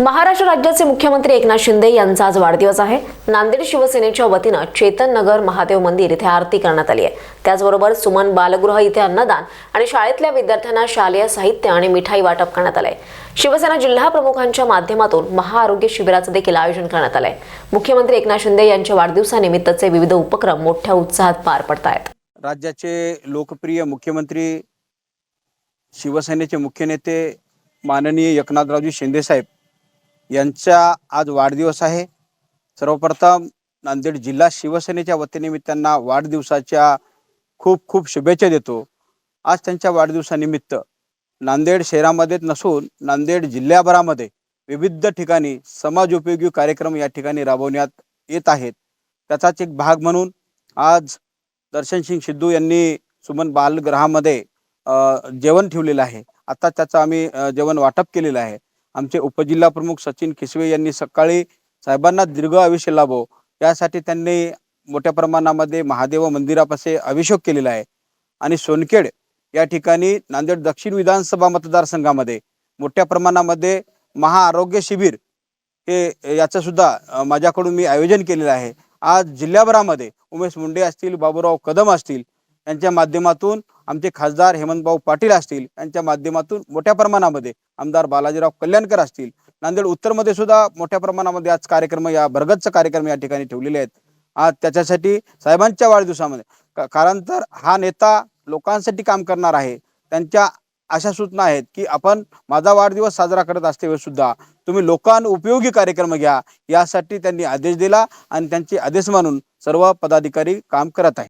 महाराष्ट्र राज्याचे मुख्यमंत्री एकनाथ शिंदे यांचा आज वाढदिवस आहे. नांदेड शिवसेनेच्या वतीनं चेतन नगर महादेव मंदिर इथे आरती करण्यात आली आहे. त्याचबरोबर सुमन बालगृह इथे अन्नदान आणि शाळेतल्या विद्यार्थ्यांना शालेय साहित्य आणि मिठाई वाटप करण्यात आलंय. शिवसेना जिल्हा प्रमुखांच्या माध्यमातून महाआरोग्य शिबिराचं देखील आयोजन करण्यात आलंय. मुख्यमंत्री एकनाथ शिंदे यांच्या वाढदिवसानिमित्तचे विविध उपक्रम मोठ्या उत्साहात पार पडत आहेत राज्याचे लोकप्रिय मुख्यमंत्री शिवसेनेचे मुख्य नेते माननीय एकनाथरावजी शिंदेसाहेब यांचा आज वाढदिवस आहे. सर्वप्रथम नांदेड जिल्हा शिवसेनेच्या वतीने मी त्यांना वाढदिवसाच्या खूप खूप शुभेच्छा देतो. आज त्यांच्या वाढदिवसानिमित्त नांदेड शहरामध्येच नसून नांदेड जिल्ह्याभरामध्ये विविध ठिकाणी समाजोपयोगी कार्यक्रम या ठिकाणी राबवण्यात येत आहेत. त्याचाच एक भाग म्हणून आज दर्शन सिंग सिद्धू यांनी सुमन बालगृहामध्ये जेवण ठेवलेलं आहे. आता त्याचं आम्ही जेवण वाटप केलेलं आहे. आमचे उपजिल्हा प्रमुख सचिन खिसवे यांनी सकाळी साहेबांना दीर्घ आयुष्य लाभो. यासाठी त्यांनी मोठ्या प्रमाणामध्ये महादेव मंदिरापासे अभिषेक केलेला आहे. आणि सोनखेड या ठिकाणी नांदेड दक्षिण विधानसभा मतदारसंघामध्ये मोठ्या प्रमाणामध्ये महाआरोग्य शिबिर हे याचं सुद्धा माझ्याकडून मी आयोजन केलेलं आहे. आज जिल्ह्याभरामध्ये उमेश मुंडे असतील बाबूराव कदम असतील यांच्या माध्यमातून आमचे खासदार हेमंतभाऊ पाटील असतील यांच्या माध्यमातून मोठ्या प्रमाणामध्ये आमदार बालाजीराव कल्याणकर असतील. नांदेड उत्तरमध्ये सुद्धा मोठ्या प्रमाणामध्ये आज कार्यक्रम या भरगतचा कार्यक्रम या ठिकाणी ठेवलेले आहेत. आज त्याच्यासाठी साहेबांच्या वाढदिवसामध्ये का- कारण तर हा नेता लोकांसाठी काम करणार आहे. त्यांच्या अशा सूचना आहेत की आपण माझा वाढदिवस साजरा करत असते सुद्धा तुम्ही लोकांना उपयोगी कार्यक्रम घ्या यासाठी त्यांनी आदेश दिला आणि त्यांचे आदेश मानून सर्व पदाधिकारी काम करत आहे